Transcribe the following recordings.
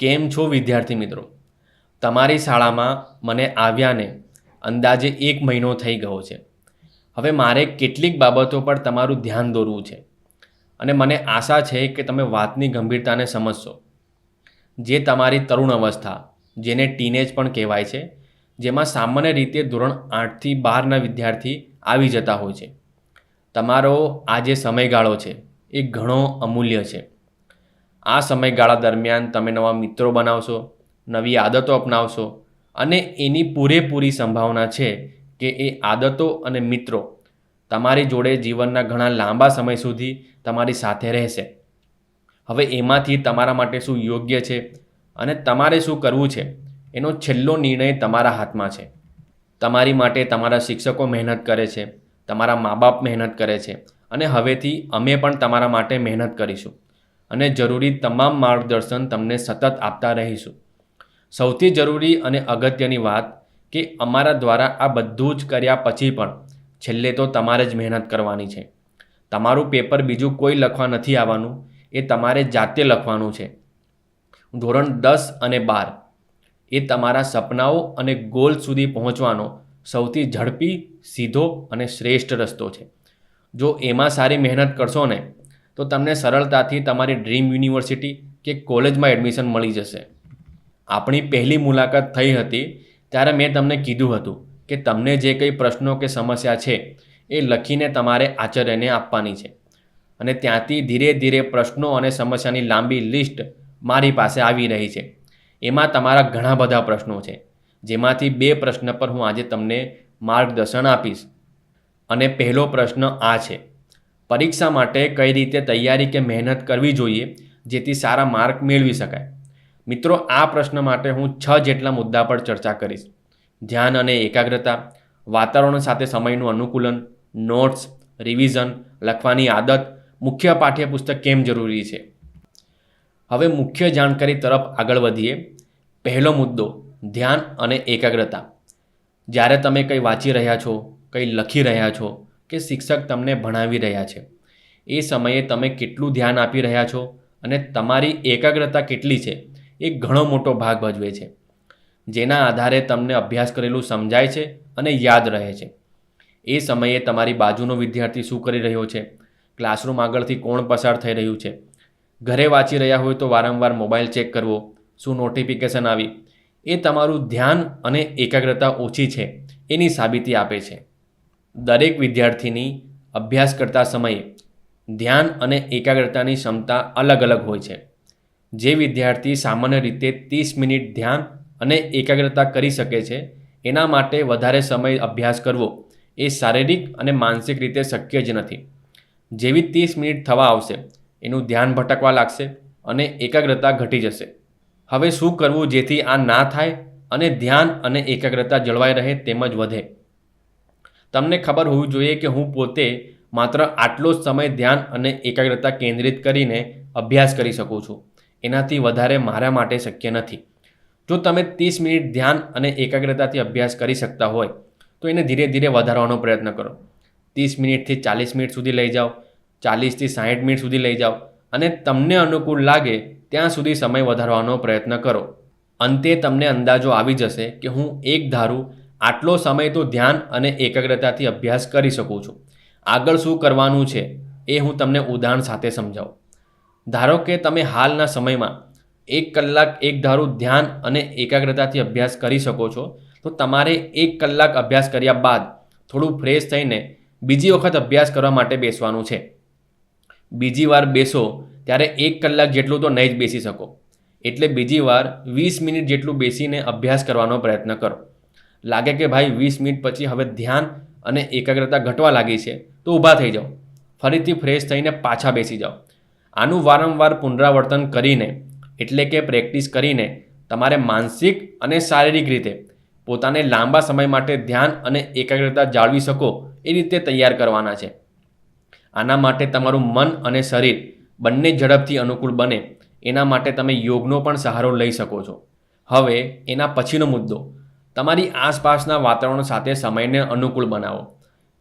કેમ છો વિદ્યાર્થી મિત્રો? તમારી શાળામાં મને આવ્યાને અંદાજે એક મહિનો થઈ ગયો છે. હવે મારે કેટલીક બાબતો પર તમારું ધ્યાન દોરવું છે અને મને આશા છે કે તમે વાતની ગંભીરતાને સમજશો. જે તમારી તરુણ અવસ્થા, જેને ટીનેજ પણ કહેવાય છે, જેમાં સામાન્ય રીતે ધોરણ આઠથી બારના વિદ્યાર્થી આવી જતા હોય છે. તમારો આ જે સમયગાળો છે એ ઘણો અમૂલ્ય છે. આ સમયગાળા દરમિયાન તમે નવા મિત્રો બનાવશો, નવી આદતો અપનાવશો અને એની પૂરેપૂરી સંભાવના છે કે એ આદતો અને મિત્રો તમારી જોડે જીવનના ઘણા લાંબા સમય સુધી તમારી સાથે રહેશે. હવે એમાંથી તમારા માટે શું યોગ્ય છે અને તમારે શું કરવું છે એનો છેલ્લો નિર્ણય તમારા હાથમાં છે. તમારી માટે તમારા શિક્ષકો મહેનત કરે છે, તમારા મા બાપ મહેનત કરે છે અને હવેથી અમે પણ તમારા માટે મહેનત કરીશું. અને જરૂરી તમામ માર્ગદર્શન તમને સતત આપતા રહીશું. સૌથી જરૂરી અને અગત્યની વાત કે અમારા દ્વારા આ બધું જ કર્યા પછી પણ છેલ્લે તો તમારે જ મહેનત કરવાની છે. તમારું પેપર બીજું કોઈ લખવા નથી આવવાનું, એ તમારે જાતે લખવાનું છે. ધોરણ દસ અને બાર, એ તમારા સપનાઓ અને ગોલ સુધી પહોંચવાનો સૌથી ઝડપી, સીધો અને શ્રેષ્ઠ રસ્તો છે. જો એમાં સારી મહેનત કરશો ને તો તમને સરળતાથી તમારી ડ્રીમ યુનિવર્સિટી કે કોલેજમાં એડમિશન મળી જશે. આપણી પહેલી મુલાકાત થઈ હતી ત્યારે મેં તમને કીધું હતું કે તમને જે કંઈ પ્રશ્નો કે સમસ્યા છે એ લખીને તમારે આચાર્યને આપવાની છે. અને ત્યાંથી ધીરે ધીરે પ્રશ્નો અને સમસ્યાની લાંબી લિસ્ટ મારી પાસે આવી રહી છે. એમાં તમારા ઘણા બધા પ્રશ્નો છે. જેમાંથી બે પ્રશ્ન પર હું આજે તમને માર્ગદર્શન આપીશ. અને પહેલો પ્રશ્ન આ છે. પરીક્ષા માટે કઈ રીતે તૈયારી કે મહેનત કરવી જોઈએ જેથી સારા માર્ક મેળવી શકાય? મિત્રો, આ પ્રશ્ન માટે હું છ જેટલા મુદ્દા પર ચર્ચા કરીશ. ધ્યાન અને એકાગ્રતા, વાતાવરણ સાથે સમયનું અનુકૂલન નોટ્સ રિવિઝન લખવાની આદત, મુખ્ય પાઠ્યપુસ્તક કેમ જરૂરી છે? હવે મુખ્ય જાણકારી તરફ આગળ વધીએ. પહેલો મુદ્દો, ધ્યાન અને એકાગ્રતા. જ્યારે તમે કંઈ વાંચી રહ્યા છો, કંઈ લખી રહ્યા છો કે શિક્ષક તમને ભણાવી રહ્યા છે. એ સમયે તમે કેટલું ધ્યાન આપી રહ્યા છો અને તમારી એકાગ્રતા કેટલી છે એ ઘણો મોટો ભાગ ભજવે છે. જેના આધારે તમને અભ્યાસ કરેલું સમજાય છે અને યાદ રહે છે. એ સમયે તમારી બાજુનો વિદ્યાર્થી શું કરી રહ્યો છે? ક્લાસરૂમ આગળથી કોણ પસાર થઈ રહ્યું છે? ઘરે વાંચી રહ્યા હોય તો વારંવાર મોબાઈલ ચેક કરવો, શું નોટિફિકેશન આવી, એ તમારું ધ્યાન અને એકાગ્રતા ઓછી છે એની સાબિતી આપે છે. દરેક વિદ્યાર્થીની અભ્યાસ કરતા સમયે ધ્યાન અને એકાગ્રતાની ક્ષમતા અલગ અલગ હોય છે. જે વિદ્યાર્થી સામાન્ય રીતે ત્રીસ મિનિટ ધ્યાન અને એકાગ્રતા કરી શકે છે, એના માટે વધારે સમય અભ્યાસ કરવો એ શારીરિક અને માનસિક રીતે શક્ય જ નથી. જેવી ત્રીસ મિનિટ થવા આવશે, એનું ધ્યાન ભટકવા લાગશે અને એકાગ્રતા ઘટી જશે. હવે શું કરવું જેથી આ ના થાય અને ધ્યાન અને એકાગ્રતા જળવાઈ રહે તેમજ વધે? તમને ખબર હોવી જોઈએ કે હું પોતે માત્ર આટલો જ સમય ધ્યાન અને એકાગ્રતા કેન્દ્રિત કરીને અભ્યાસ કરી શકું છું. એનાથી વધારે મારા માટે શક્ય નથી. જો તમે ત્રીસ મિનિટ ધ્યાન અને એકાગ્રતાથી અભ્યાસ કરી શકતા હોય, તો એને ધીરે ધીરે વધારવાનો પ્રયત્ન કરો. ત્રીસ મિનિટથી ચાલીસ મિનિટ સુધી લઈ જાઓ, ચાલીસથી સાહીઠ મિનિટ સુધી લઈ જાઓ અને તમને અનુકૂળ લાગે ત્યાં સુધી સમય વધારવાનો પ્રયત્ન કરો. અંતે તમને અંદાજો આવી જશે કે હું એક ધારું આટલો સમય તો ધ્યાન અને એકાગ્રતાથી અભ્યાસ કરી શકું છું. આગળ શું કરવાનું છે એ હું તમને ઉદાહરણ સાથે સમજાવું. ધારો કે તમે હાલના સમયમાં એક કલાક એક ધારું ધ્યાન અને એકાગ્રતાથી અભ્યાસ કરી શકો છો, તો તમારે એક કલાક અભ્યાસ કર્યા બાદ થોડું ફ્રેશ થઈને બીજી વખત અભ્યાસ કરવા માટે બેસવાનું છે. બીજી વાર બેસો ત્યારે એક કલાક જેટલું તો નહીં જ બેસી શકો. એટલે બીજી વાર વીસ મિનિટ જેટલું બેસીને અભ્યાસ કરવાનો પ્રયત્ન કરો. લાગે કે ભાઈ વીસ મિનિટ પછી હવે ધ્યાન અને એકાગ્રતા ઘટવા લાગી છે, તો ઊભા થઈ જાઓ. ફરીથી ફ્રેશ થઈને પાછા બેસી જાઓ. આનું વારંવાર પુનરાવર્તન કરીને, એટલે કે પ્રેક્ટિસ કરીને, તમારે માનસિક અને શારીરિક રીતે પોતાને લાંબા સમય માટે ધ્યાન અને એકાગ્રતા જાળવી શકો એ રીતે તૈયાર કરવાના છે. આના માટે તમારું મન અને શરીર બંને ઝડપથી અનુકૂળ બને. એના માટે તમે યોગનો પણ સહારો લઈ શકો છો. હવે એના પછીનો મુદ્દો. તમારી આસપાસના વાતાવરણ સાથે સમયને અનુકૂળ બનાવો.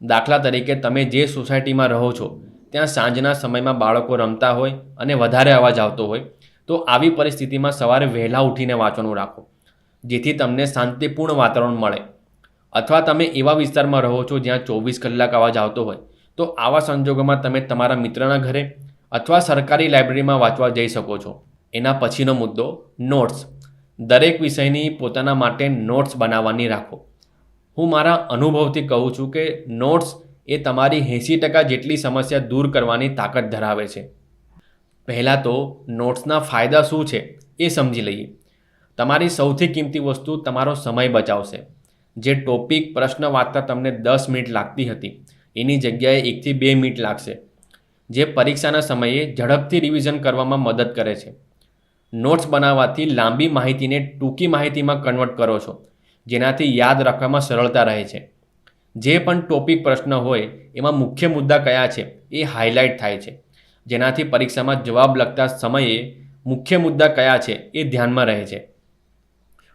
દાખલા તરીકે તમે જે સોસાયટીમાં રહો છો, ત્યાં સાંજના સમયમાં બાળકો રમતા હોય અને વધારે અવાજ આવતો હોય, તો આવી પરિસ્થિતિમાં સવારે વહેલા ઉઠીને વાંચવાનું રાખો, જેથી તમને શાંતિપૂર્ણ વાતાવરણ મળે. અથવા તમે એવા વિસ્તારમાં રહો છો જ્યાં ચોવીસ કલાક અવાજ આવતો હોય, તો આવા સંજોગોમાં તમે તમારા મિત્રના ઘરે અથવા સરકારી લાઇબ્રેરીમાં વાંચવા જઈ શકો છો. એના પછીનો મુદ્દો, નોટ્સ. દરેક વિષયની પોતાના માટે નોટ્સ બનાવવાની રાખો. હું મારા અનુભવથી કહું છું કે નોટ્સ એ તમારી એંસી ટકા જેટલી સમસ્યા દૂર કરવાની તાકાત ધરાવે છે. પહેલાં તો નોટ્સના ફાયદા શું છે એ સમજી લઈએ. તમારી સૌથી કિંમતી વસ્તુ તમારો સમય બચાવશે. જે ટોપિક પ્રશ્ન વાંચતા તમને દસ મિનિટ લાગતી હતી. એની જગ્યાએ એકથી બે મિનિટ લાગશે. જે પરીક્ષાના સમયે ઝડપથી રિવિઝન કરવામાં મદદ કરે છે. નોટ્સ બનાવવાથી લાંબી માહિતીને ટૂંકી માહિતીમાં કન્વર્ટ કરો છો, જેનાથી યાદ રાખવામાં સરળતા રહે છે. જે પણ ટોપિક પ્રશ્ન હોય, એમાં મુખ્ય મુદ્દા કયા છે, એ હાઇલાઇટ થાય છે. જેનાથી પરીક્ષામાં જવાબ લખતા સમયે મુખ્ય મુદ્દા કયા છે, એ ધ્યાનમાં રહે છે.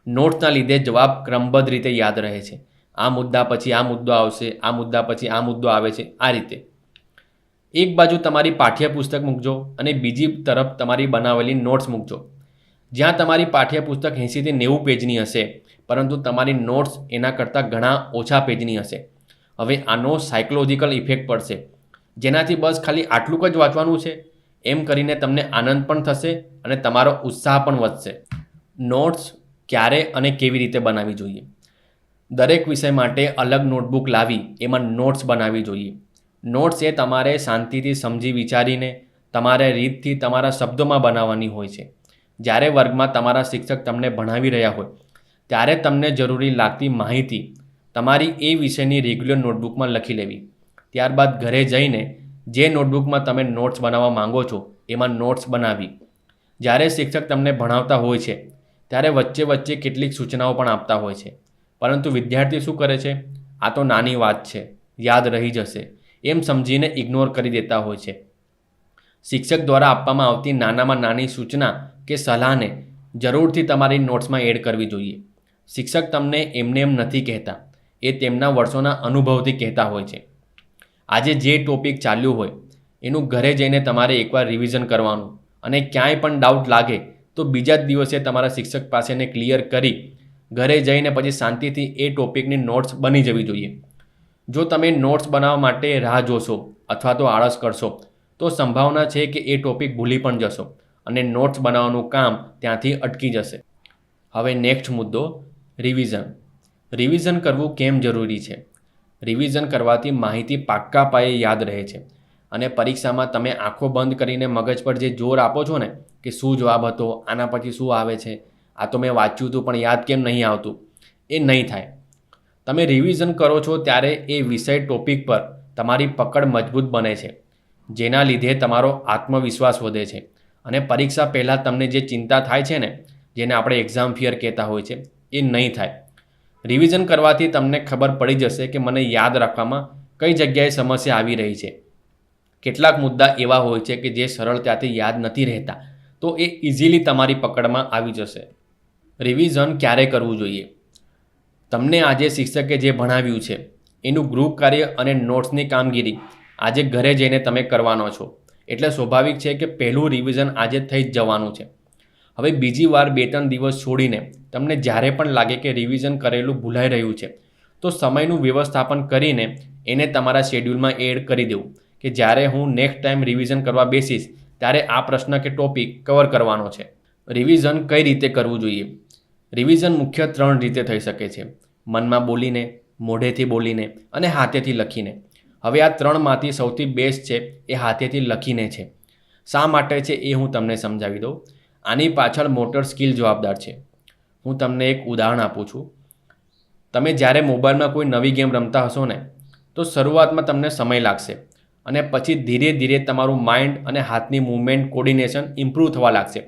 નોટ્સના લીધે જવાબ ક્રમબદ્ધ રીતે યાદ રહે છે. આ મુદ્દા પછી આ મુદ્દો આવશે, આ મુદ્દા પછી આ મુદ્દો આવે છે, આ રીતે. એક બાજુ તમારી પાઠ્યપુસ્તક મૂકજો અને બીજી તરફ તમારી બનાવેલી નોટ્સ મૂકજો. જ્યાં તમારી પાઠ્યપુસ્તક એંસીથી નેવું પેજની હશે, પરંતુ તમારી નોટ્સ એના કરતાં ઘણા ઓછા પેજની હશે. હવે આનો સાયકોલોજીકલ ઇફેક્ટ પડશે. જેનાથી બસ ખાલી આટલું જ વાંચવાનું છે. એમ કરીને તમને આનંદ પણ થશે અને તમારો ઉત્સાહ પણ વધશે. નોટ્સ ક્યારે અને કેવી રીતે બનાવવી જોઈએ? દરેક વિષય માટે અલગ નોટબુક લાવી, એમાં નોટ્સ બનાવવી જોઈએ. નોટ્સ એ તમારે શાંતિથી સમજી વિચારીને તમારે રીતથી તમારા શબ્દોમાં બનાવવાની હોય છે. જ્યારે વર્ગમાં તમારા શિક્ષક તમને ભણાવી રહ્યા હોય, ત્યારે તમને જરૂરી લાગતી માહિતી તમારી એ વિષયની રેગ્યુલર નોટબુકમાં લખી લેવી. ત્યારબાદ ઘરે જઈને જે નોટબુકમાં તમે નોટ્સ બનાવવા માંગો છો, એમાં નોટ્સ બનાવી. જ્યારે શિક્ષક તમને ભણાવતા હોય છે, ત્યારે વચ્ચે વચ્ચે કેટલીક સૂચનાઓ પણ આપતા હોય છે. પરંતુ વિદ્યાર્થી શું કરે છે? આ તો નાની વાત છે, યાદ રહી જશે. એમ સમજીને ઇગ્નોર કરી દેતા હોય છે. શિક્ષક દ્વારા આપવામાં આવતી નાનામાં નાની સૂચના કે સલાહને જરૂરથી તમારી નોટ્સમાં એડ કરવી જોઈએ. શિક્ષક તમને એમને એમ નથી કહેતા. એ તેમના વર્ષોના અનુભવથી કહેતા હોય છે. આજે જે ટોપિક ચાલ્યું હોય, એનું ઘરે જઈને તમારે એકવાર રિવિઝન કરવાનું અને ક્યાંય પણ ડાઉટ લાગે તો બીજા જ દિવસે તમારા શિક્ષક પાસેને ક્લિયર કરી ઘરે જઈને પછી શાંતિથી એ ટોપિકની નોટ્સ બની જવી જોઈએ. જો તમે નોટ્સ બનાવવા માટે રાહ જોશો અથવા તો આળસ કરશો, તો સંભાવના છે કે એ ટોપિક ભૂલી પણ જશો અને નોટ્સ બનાવવાનું કામ ત્યાંથી અટકી જશે. હવે નેક્સ્ટ મુદ્દો રિવિઝન રિવિઝન કરવું કેમ જરૂરી છે? રિવિઝન કરવાથી માહિતી પાક્કા પાયે યાદ રહે છે અને પરીક્ષામાં તમે આંખો બંધ કરીને મગજ પર જે જોર આપો છો ને, કે શું જવાબ હતો, આના પછી શું આવે છે, આ તો મેં વાંચ્યું હતું પણ યાદ કેમ નહીં આવતું, એ નહીં થાય. તમે રિવિઝન કરો છો ત્યારે એ વિષય ટોપિક પર તમારી પકડ મજબૂત બને છે, જેના લીધે તમારો આત્મવિશ્વાસ વધે છે. અને પરીક્ષા પહેલાં તમને જે ચિંતા થાય છે ને, જેને આપણે એક્ઝામ ફિયર કહેતા હોય છે, એ નહીં થાય. રિવિઝન કરવાથી તમને ખબર પડી જશે કે મને યાદ રાખવામાં કઈ જગ્યાએ સમસ્યા આવી રહી છે. કેટલાક મુદ્દા એવા હોય છે કે જે સરળતાથી યાદ નથી રહેતા, તો એ ઇઝીલી તમારી પકડમાં આવી જશે. રિવિઝન ક્યારે કરવું જોઈએ? તમને આજે શિક્ષકે જે ભણાવ્યું છે, એનું ગૃહ કાર્ય અને નોટ્સની કામગીરી આજે ઘરે જઈને તમે કરવાનો છો. એટલે સ્વાભાવિક છે કે પહેલું રિવિઝન આજે થઈ જ જવાનું છે. હવે બીજી વાર બે ત્રણ દિવસ છોડીને તમને જ્યારે પણ લાગે કે રિવિઝન કરેલું ભૂલાઈ રહ્યું છે, તો સમયનું વ્યવસ્થાપન કરીને એને તમારા શેડ્યુલમાં એડ કરી દેવું. કે જ્યારે હું નેક્સ્ટ ટાઈમ રિવિઝન કરવા બેસીશ, ત્યારે આ પ્રશ્ન કે ટોપિક કવર કરવાનો છે. રિવિઝન કઈ રીતે કરવું જોઈએ? રિવિઝન મુખ્ય ત્રણ રીતે થઈ શકે છે. મનમાં બોલીને, મોઢેથી બોલીને અને હાથેથી લખીને. હવે આ ત્રણમાંથી સૌથી બેસ્ટ છે એ હાથેથી લખીને છે. શા માટે છે એ હું તમને સમજાવી દઉં. આની પાછળ મોટર સ્કિલ જવાબદાર છે. હું તમને એક ઉદાહરણ આપું છું. તમે જ્યારે મોબાઈલમાં કોઈ નવી ગેમ રમતા હશો ને, તો શરૂઆતમાં તમને સમય લાગશે અને પછી ધીરે ધીરે તમારું માઇન્ડ અને હાથની મૂવમેન્ટ કોર્ડિનેશન ઇમ્પ્રૂવ થવા લાગશે.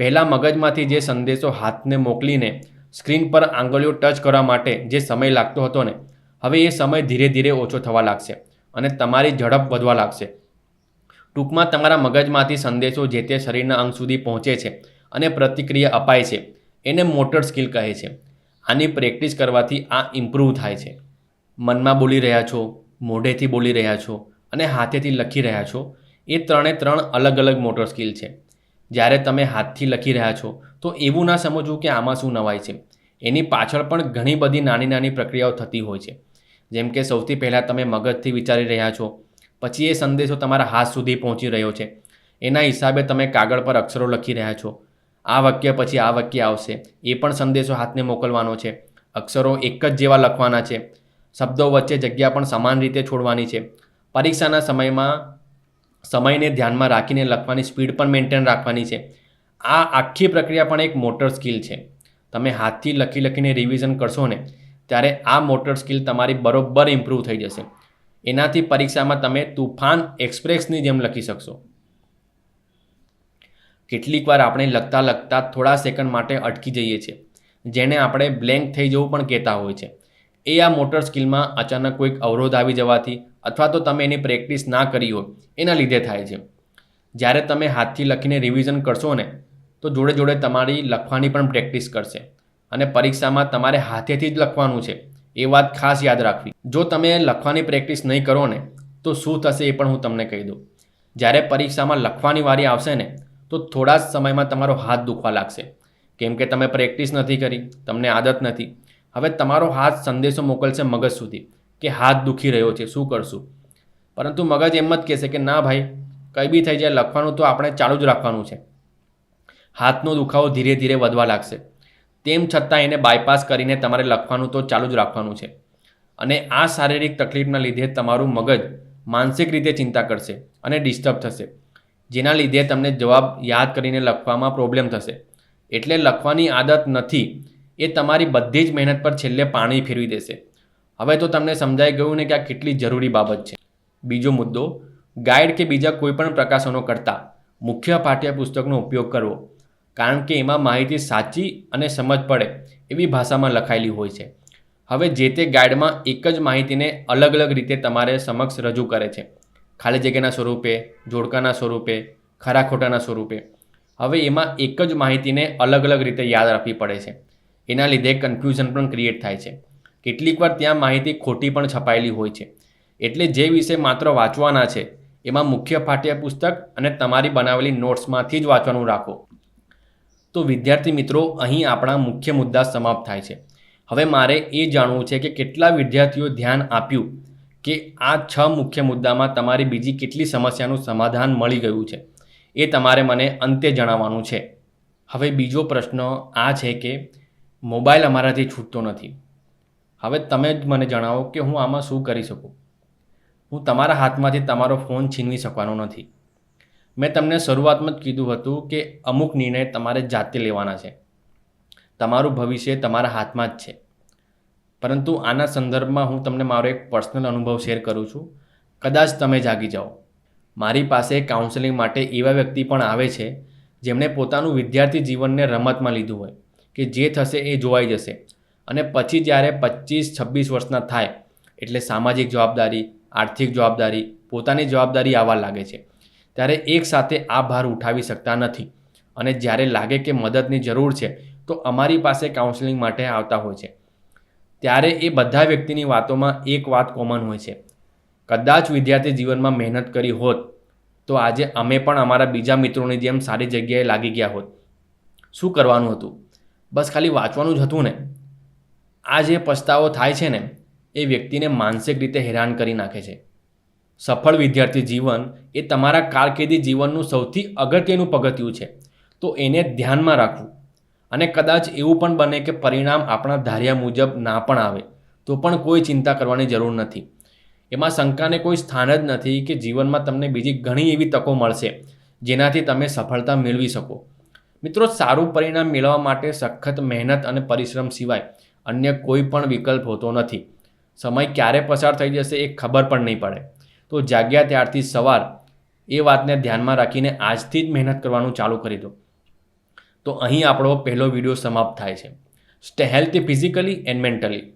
પહેલાં મગજમાંથી જે સંદેશો હાથને મોકલીને સ્ક્રીન પર આંગળીઓ ટચ કરવા માટે જે સમય લાગતો હતો ને, હવે એ સમય ધીરે ધીરે ઓછો થવા લાગશે અને તમારી ઝડપ વધવા લાગશે. ટૂંકમાં તમારા મગજમાંથી સંદેશો જે તે શરીરના અંગ સુધી પહોંચે છે અને પ્રતિક્રિયા અપાય છે, એને મોટર સ્કિલ કહે છે. આની પ્રેક્ટિસ કરવાથી આ ઇમ્પ્રૂવ થાય છે. મનમાં બોલી રહ્યા છો, મોઢેથી બોલી રહ્યા છો અને હાથેથી લખી રહ્યા છો, એ ત્રણે ત્રણ અલગ અલગ મોટર સ્કિલ છે. જ્યારે તમે હાથથી લખી રહ્યા છો, તો એવું ના સમજવું કે આમાં શું નવાય છે. એની પાછળ પણ ઘણી બધી નાની નાની પ્રક્રિયાઓ થતી હોય છે. જેમ કે સૌથી પહેલાં તમે મગજથી વિચારી રહ્યા છો, પછી એ સંદેશો તમારા હાથ સુધી પહોંચી રહ્યો છે. એના હિસાબે તમે કાગળ પર અક્ષરો લખી રહ્યા છો. આ વાક્ય પછી આ વાક્ય આવશે. એ પણ સંદેશો હાથને મોકલવાનો છે. અક્ષરો એક જ જેવા લખવાના છે. શબ્દો વચ્ચે જગ્યા પણ સમાન રીતે છોડવાની છે. પરીક્ષાના સમયમાં સમયને ધ્યાનમાં રાખીને લખવાની સ્પીડ પણ મેન્ટેન રાખવાની છે. આ આખી પ્રક્રિયા પણ એક મોટર સ્કિલ છે. તમે હાથથી લખી લખીને રિવિઝન કરશો ને, ત્યારે આ મોટર સ્કિલ તમારી બરોબર ઇમ્પ્રૂવ થઈ જશે. એનાથી પરીક્ષામાં તમે તુફાન એક્સપ્રેસની જેમ લખી શકશો. કેટલીક વાર આપણે લખતા લખતા થોડા સેકન્ડ માટે અટકી જઈએ છીએ, જેને આપણે બ્લેન્ક થઈ જવું પણ કહેતા હોય છે. એ આ મોટર સ્કિલમાં અચાનક કોઈક અવરોધ આવી જવાથી અથવા તો તમે એની પ્રેક્ટિસ ના કરી હોય, એના લીધે થાય છે. જ્યારે તમે હાથથી લખીને રિવિઝન કરશો ને, તો જોડે જોડે તમારી લખવાની પણ પ્રેક્ટિસ કરશે. અને પરીક્ષામાં તમારે હાથેથી જ લખવાનું છે. એ વાત ખાસ યાદ રાખવી. જો તમે લખવાની પ્રેક્ટિસ નહીં કરો ને, તો શું થશે એ પણ હું તમને કહી દઉં. જ્યારે પરીક્ષામાં લખવાની વારી આવશે ને, તો થોડા જ સમયમાં તમારો હાથ દુખવા લાગશે. કેમ કે તમે પ્રેક્ટિસ નથી કરી, તમને આદત નથી. હવે તમારો હાથ સંદેશો મોકલશે મગજ સુધી. કે હાથ દુખી રહ્યો છે, શું કરશું? પરંતુ મગજ એમ જ કહેશે કે ના ભાઈ, કંઈ બી થઈ જાય, લખવાનું તો આપણે ચાલુ જ રાખવાનું છે. હાથનો દુખાવો ધીરે ધીરે વધવા લાગશે. તેમ છતાં એને બાયપાસ કરીને તમારે લખવાનું તો ચાલુ જ રાખવાનું છે. અને આ શારીરિક તકલીફના લીધે તમારું મગજ માનસિક રીતે ચિંતા કરશે અને ડિસ્ટર્બ થશે. જેના લીધે તમને જવાબ યાદ કરીને લખવામાં પ્રોબ્લેમ થશે. એટલે લખવાની આદત નથી, એ તમારી બધી જ મહેનત પર છેલ્લે પાણી ફેરવી દેશે. હવે તો તમને સમજાઈ ગયું ને કે આ કેટલી જરૂરી બાબત છે. બીજો મુદ્દો, ગાઈડ કે બીજા કોઈપણ પ્રકાશનો કરતાં મુખ્ય પાઠ્યપુસ્તકનો ઉપયોગ કરવો. કારણ કે એમાં માહિતી સાચી અને સમજ પડે એવી ભાષામાં લખાયેલી હોય છે. હવે જે તે ગાઈડમાં એક જ માહિતીને અલગ અલગ રીતે તમારે સમક્ષ રજૂ કરે છે. ખાલી જગ્યાના સ્વરૂપે, જોડકાના સ્વરૂપે, ખરા ખોટાના સ્વરૂપે. હવે એમાં એક જ માહિતીને અલગ અલગ રીતે યાદ રાખવી પડે છે. એના લીધે કન્ફ્યુઝન પણ ક્રિએટ થાય છે. કેટલીક વાર ત્યાં માહિતી ખોટી પણ છપાયેલી હોય છે. એટલે જે વિષય માત્ર વાંચવાના છે, એમાં મુખ્ય પાઠ્યપુસ્તક અને તમારી બનાવેલી નોટ્સમાંથી જ વાંચવાનું રાખો. તો વિદ્યાર્થી મિત્રો, અહીં આપણા મુખ્ય મુદ્દા સમાપ્ત થાય છે. હવે મારે એ જાણવું છે કે કેટલા વિદ્યાર્થીઓ ધ્યાન આપ્યું કે આ છ મુખ્ય મુદ્દામાં તમારી બીજી કેટલી સમસ્યાનું સમાધાન મળી ગયું છે, એ તમારે મને અંતે જણાવવાનું છે. હવે બીજો પ્રશ્ન આ છે કે મોબાઈલ અમારાથી છૂટતો નથી. હવે તમે જ મને જણાવો કે હું આમાં શું કરી શકું? હું તમારા હાથમાંથી તમારો ફોન છીનવી શકવાનો નથી. મેં તમને શરૂઆતમાં જ કીધું હતું કે અમુક નિર્ણય તમારે જાતે લેવાના છે. તમારું ભવિષ્ય તમારા હાથમાં જ છે. પરંતુ આના સંદર્ભમાં હું તમને મારો એક પર્સનલ અનુભવ શેર કરું છું. કદાચ તમે જાગી જાઓ. મારી પાસે કાઉન્સેલિંગ માટે એવા વ્યક્તિ પણ આવે છે, જેમણે પોતાનું વિદ્યાર્થી જીવનને રમતમાં લીધું હોય, કે જે થશે એ જોવાઈ જશે. અને પછી જ્યારે પચીસ છવ્વીસ વર્ષના થાય, એટલે સામાજિક જવાબદારી, આર્થિક જવાબદારી, પોતાની જવાબદારી આવવા લાગે છે. ત્યારે એકસાથે આ ભાર ઉઠાવી શકતા નથી. અને જ્યારે લાગે કે મદદની જરૂર છે, તો અમારી પાસે કાઉન્સેલિંગ માટે આવતા હોય છે. ત્યારે એ બધા વ્યક્તિની વાતોમાં એક વાત કોમન હોય છે. કદાચ વિદ્યાર્થી જીવનમાં મહેનત કરી હોત, તો આજે અમે પણ અમારા બીજા મિત્રોની જેમ સારી જગ્યાએ લાગી ગયા હોત. શું કરવાનું હતું? બસ ખાલી વાંચવાનું જ હતું ને? આ જે પસ્તાવો થાય છે ને, એ વ્યક્તિને માનસિક રીતે હેરાન કરી નાખે છે. સફળ વિદ્યાર્થી જીવન એ તમારા કારકિર્દી જીવનનું સૌથી અગત્યનું પગથિયું છે. તો એને ધ્યાનમાં રાખવું. અને કદાચ એવું પણ બને કે પરિણામ આપણા ધાર્યા મુજબ ના પણ આવે, તો પણ કોઈ ચિંતા કરવાની જરૂર નથી. એમાં શંકાને કોઈ સ્થાન જ નથી કે જીવનમાં તમને બીજી ઘણી એવી તકો મળશે, જેનાથી તમે સફળતા મેળવી શકો. મિત્રો, સારું પરિણામ મેળવવા માટે સખત મહેનત અને પરિશ્રમ સિવાય અન્ય કોઈ પણ વિકલ્પ હોતો નથી. સમય ક્યારે પસાર થઈ જશે એ ખબર પણ નહીં પડે. તો જાગ્યા ત્યારથી સવાર એ વાતને ધ્યાનમાં રાખીને આજથી જ મહેનત કરવાનું ચાલુ કરી દો. તો અહીં આપણો પહેલો વીડિયો સમાપ્ત થાય છે. Stay healthy physically and mentally